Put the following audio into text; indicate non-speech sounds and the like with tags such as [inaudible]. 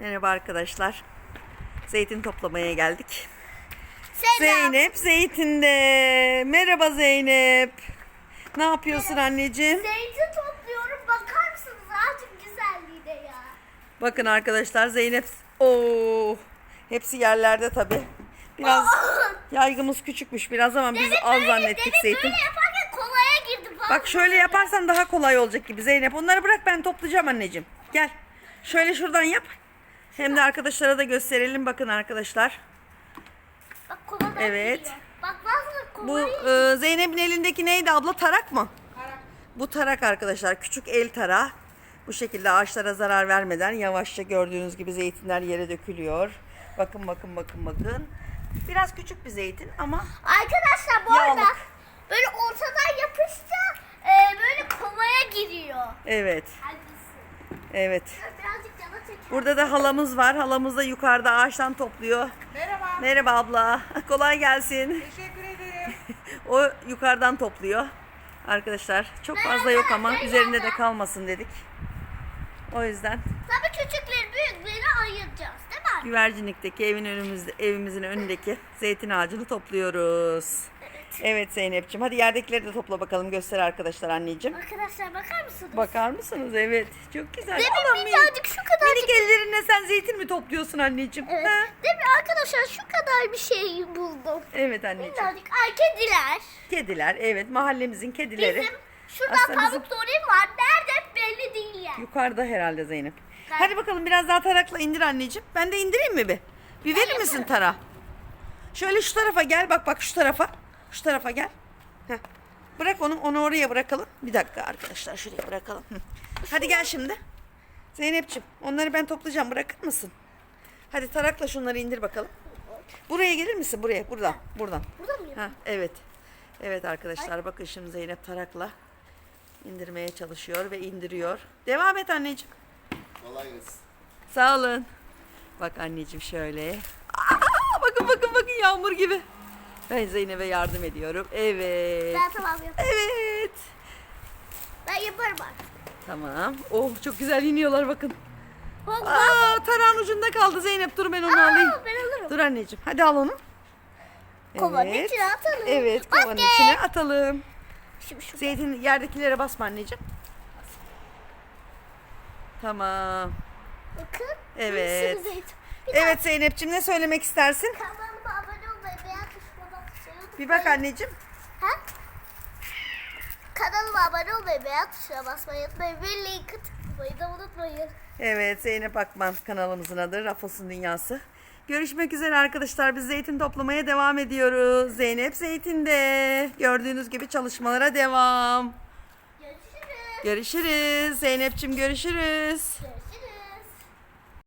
Merhaba arkadaşlar. Zeytin toplamaya geldik. Selam. Zeynep zeytinde. Merhaba Zeynep. Ne yapıyorsun anneciğim? Zeytin topluyorum. Bakar mısınız ağacın güzelliğine ya? Bakın arkadaşlar Zeynep. Oo. Hepsi yerlerde tabi. Biraz yaygımız küçükmüş biraz ama biz az zannettik demin zeytin. böyle yaparken kolaya falan. Bak şöyle yaparsan daha kolay olacak gibi Zeynep. Onları bırak ben toplayacağım anneciğim. Gel. Şöyle şuradan yap. Hem de arkadaşlara da gösterelim. Bakın arkadaşlar. Bak koladan Evet. giriyor. Bak Bu kolayı. e, Zeynep'in elindeki neydi abla? Tarak mı? Bu tarak arkadaşlar. Küçük el tarağı. Bu şekilde ağaçlara zarar vermeden yavaşça gördüğünüz gibi zeytinler yere dökülüyor. Bakın bakın bakın bakın. Biraz küçük bir zeytin ama Arkadaşlar bu arada Yağlık. böyle ortadan yapışça e, böyle kolaya giriyor. evet. Hangisi? Evet. Burada da halamız var. Halamız da yukarıda ağaçtan topluyor. Merhaba. Merhaba abla. [laughs] Kolay gelsin. Teşekkür ederim. [laughs] O yukarıdan topluyor. Arkadaşlar çok fazla yok ama üzerinde de kalmasın dedik. O yüzden Tabii küçükleri büyükleri ayıracağız değil mi? güvercinlikteki evin önümüzde evimizin önündeki zeytin ağacını topluyoruz. Evet Zeynep'ciğim hadi yerdekileri de topla bakalım göster arkadaşlar anneciğim. Arkadaşlar bakar mısınız? Bakar mısınız? Evet. Çok güzel. Ama minik- minnacık şu kadarcık. Minik ellerinle sen zeytin mi topluyorsun anneciğim? Evet. Ha? Değil mi arkadaşlar şu kadar bir şey buldum. Evet anneciğim. Minnacık ay kediler. Kediler evet mahallemizin kedileri. Bizim şurada Aslında bizim- tavuk dorim var. Nerede belli değil yani. Yukarıda herhalde Zeynep. Ben- Hadi bakalım biraz daha tarakla indir anneciğim. Ben de indireyim mi bir? Bir verir misin tara? Şöyle şu tarafa gel bak bak şu tarafa. Şu tarafa gel. Heh. Bırak onu onu oraya bırakalım. Bir dakika arkadaşlar şuraya bırakalım. Hadi gel şimdi. Zeynep'ciğim onları ben toplayacağım bırakır mısın? Hadi tarakla şunları indir bakalım. Buraya gelir misin? Buraya. Buradan. Buradan. Burada mı Ha, evet. Evet arkadaşlar bakın şimdi Zeynep tarakla indirmeye çalışıyor ve indiriyor. Devam et anneciğim. Kolay gelsin. Sağ olun. Bak anneciğim şöyle. Aa, bakın bakın bakın yağmur gibi. Ben Zeynep'e yardım ediyorum. Evet. Ben tamam yaparım. Evet. Ben yaparım artık. Tamam. Oh çok güzel iniyorlar bakın. Bak, Aa tarağın ucunda kaldı Zeynep. Dur ben onu alayım. Aa, ben alırım. Dur anneciğim. Hadi al onu. Kovanın içine atalım. Evet kovanın Okey. içine atalım. Şimdi şu Zeytin yerdekilere basma anneciğim. Tamam. bakın. Evet. Evet Zeynep'ciğim ne söylemek istersin? Kanalıma abone olmayı, beğen tuşuna basmayı unutmayın. Bir bak anneciğim. Ha? Kanalıma abone olmayı, beğen tuşuna basmayı unutmayın. Ve linki tıklamayı da unutmayın. Evet Zeynep Akman kanalımızın adı Rafos'un Dünyası. Görüşmek üzere arkadaşlar. Biz zeytin toplamaya devam ediyoruz. Zeynep zeytinde. Gördüğünüz gibi çalışmalara devam. Görüşürüz. Görüşürüz. Zeynep'ciğim görüşürüz. Görüşürüz.